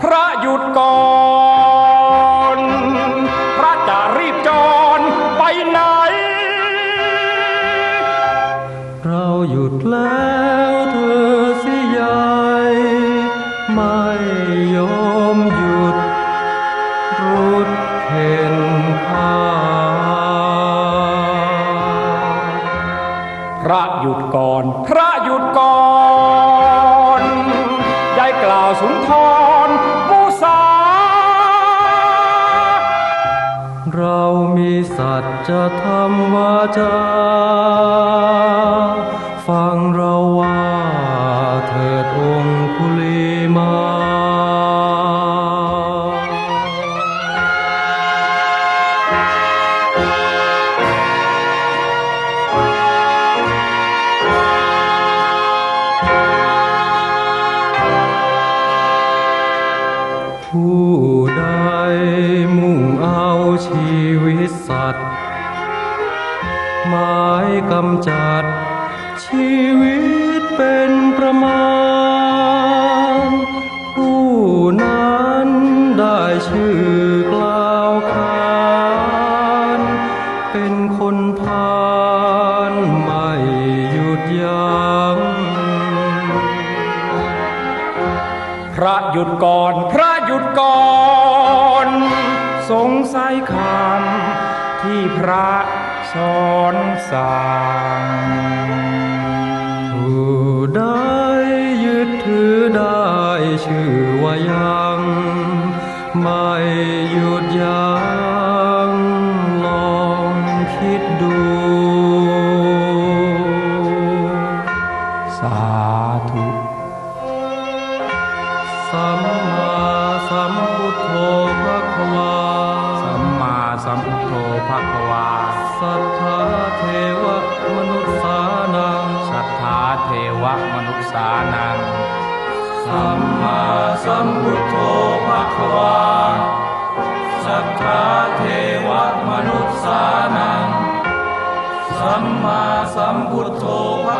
พระหยุดก่อน พระจะรีบจรไปไหน เราหยุดแล้วเธอสิยายไม่ยอมหยุด รุดเข็นข้าพระหยุดก่อน พระหยุดก่อนยายก ล่าวสุนทรมูสา เรามีสัจธรรมวาจา หมายกำจัด ชีวิตเป็นประมาณ ผู้นั้นได้ชื่อกล่าวขานเป็นคนพาลไม่หยุดยัง้งพระหยุดก่อนพระหยุดก่อน สงสัยคำที่พระ สอนสั่งผู้ใดยึดถือได้ชื่อว่ายัง ไม่หยุดยัง สัทธาเทวมนุษย์สานังสัทธาเทวมนุษย์สานัง สัมมาสัมพุทโธภะคะวาสัทธาเทวมนุษย์สานัง สัมมาสัมพุทโธภะ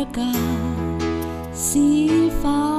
ประกาศสีฟ้า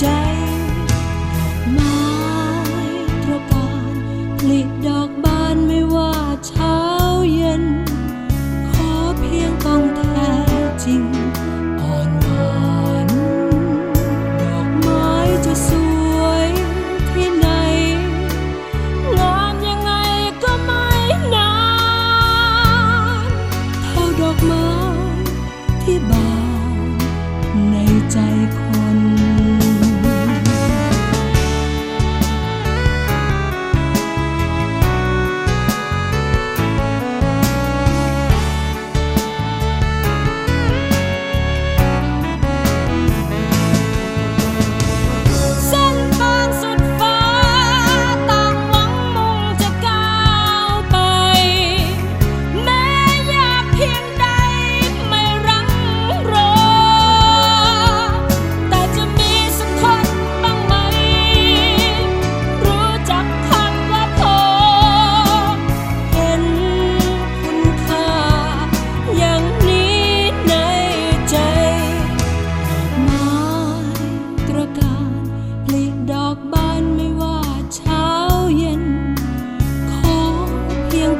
ใจไม้ตระการผลิดอก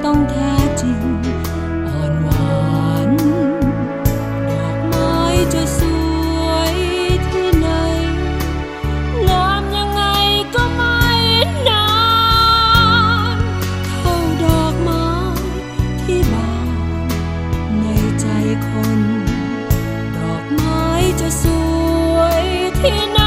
ต้องแท้จริง อ่อนหวานดอกไม้จะสวยที่ไหนงามยังไงก็ไม่นานเท่าดอกไม้ที่บานในใจคน ดอกไม้จะสวยที่ไหน